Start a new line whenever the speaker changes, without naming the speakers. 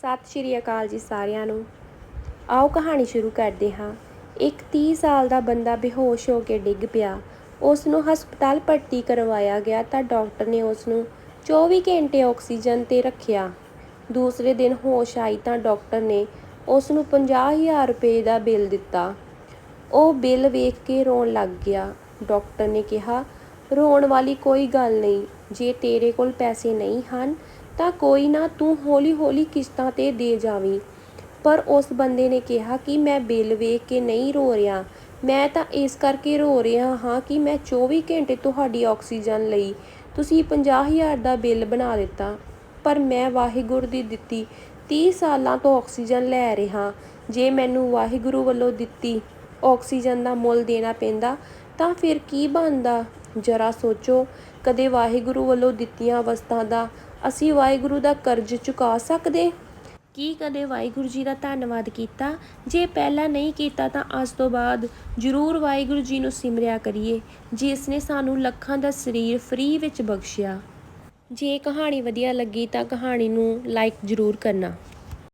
ਸਤਿ ਸ਼੍ਰੀ ਅਕਾਲ ਜੀ ਸਾਰਿਆਂ ਨੂੰ। ਆਓ ਕਹਾਣੀ ਸ਼ੁਰੂ ਕਰਦੇ ਹਾਂ। ਇੱਕ 30 ਸਾਲ ਦਾ ਬੰਦਾ ਬੇਹੋਸ਼ ਹੋ ਕੇ ਡਿੱਗ ਪਿਆ। ਉਸ ਨੂੰ ਹਸਪਤਾਲ ਭਰਤੀ ਕਰਵਾਇਆ ਗਿਆ ਤਾਂ ਡਾਕਟਰ ਨੇ ਉਸ ਨੂੰ 24 ਘੰਟੇ ਆਕਸੀਜਨ ਤੇ ਰੱਖਿਆ। ਦੂਸਰੇ ਦਿਨ ਹੋਸ਼ ਆਈ ਤਾਂ ਡਾਕਟਰ ਨੇ ਉਸ ਨੂੰ 50000 ਰੁਪਏ ਦਾ ਬਿੱਲ ਦਿੱਤਾ। ਉਹ ਬਿੱਲ ਵੇਖ ਕੇ ਰੋਣ ਲੱਗ ਗਿਆ। ਡਾਕਟਰ ਨੇ ਕਿਹਾ, ਰੋਣ ਵਾਲੀ ਕੋਈ ਗੱਲ ਨਹੀਂ। ਜੇ ਤੇਰੇ ਕੋਲ ਪੈਸੇ ਨਹੀਂ ਹਨ ਤਾਂ ਕੋਈ ਨਾ ਤੂੰ ਹੌਲੀ-ਹੌਲੀ ਕਿਸ਼ਤਾਂ ਤੇ ਦੇ ਜਾਵੀਂ। ਪਰ ਉਸ ਬੰਦੇ ਨੇ ਕਿਹਾ ਕਿ ਮੈਂ ਬਿੱਲ ਵੇਖ ਕੇ ਨਹੀਂ ਰੋ ਰਿਹਾ। ਮੈਂ ਤਾਂ ਇਸ ਕਰਕੇ ਰੋ ਰਿਹਾ ਹਾਂ ਕਿ ਮੈਂ 24 ਘੰਟੇ ਤੁਹਾਡੀ ਆਕਸੀਜਨ ਲਈ ਤੁਸੀਂ 50000 ਦਾ ਬਿੱਲ ਬਣਾ ਦਿੱਤਾ। ਪਰ ਮੈਂ ਵਾਹਿਗੁਰੂ ਦੀ ਦਿੱਤੀ 30 ਸਾਲਾਂ ਤੋਂ ਆਕਸੀਜਨ ਲੈ ਰਿਹਾ। ਜੇ ਮੈਨੂੰ ਵਾਹਿਗੁਰੂ ਵੱਲੋਂ ਦਿੱਤੀ ਆਕਸੀਜਨ ਦਾ ਮੁੱਲ ਦੇਣਾ ਪੈਂਦਾ ਤਾਂ ਫਿਰ ਕੀ ਬਣਦਾ? ਜਰਾ ਸੋਚੋ, ਕਦੇ ਵਾਹਿਗੁਰੂ ਵੱਲੋਂ ਦਿੱਤੀਆਂ ਵਸਤਾਂ ਦਾ ਅਸੀਂ ਵਾਹਿਗੁਰੂ ਦਾ ਕਰਜ਼ ਚੁਕਾ ਸਕਦੇ? ਕੀ ਕਦੇ ਵਾਹਿਗੁਰੂ ਜੀ ਦਾ ਧੰਨਵਾਦ ਕੀਤਾ? ਜੇ ਪਹਿਲਾਂ ਨਹੀਂ ਕੀਤਾ ਤਾਂ ਅੱਜ ਤੋਂ ਬਾਅਦ ਜ਼ਰੂਰ ਵਾਹਿਗੁਰੂ ਜੀ ਨੂੰ ਸਿਮਰਿਆ ਕਰੀਏ ਜਿਸ ਨੇ ਸਾਨੂੰ ਲੱਖਾਂ ਦਾ ਸਰੀਰ ਫ੍ਰੀ ਵਿੱਚ ਬਖਸ਼ਿਆ। ਜੇ ਕਹਾਣੀ ਵਧੀਆ ਲੱਗੀ ਤਾਂ ਕਹਾਣੀ ਨੂੰ ਲਾਈਕ ਜ਼ਰੂਰ ਕਰਨਾ।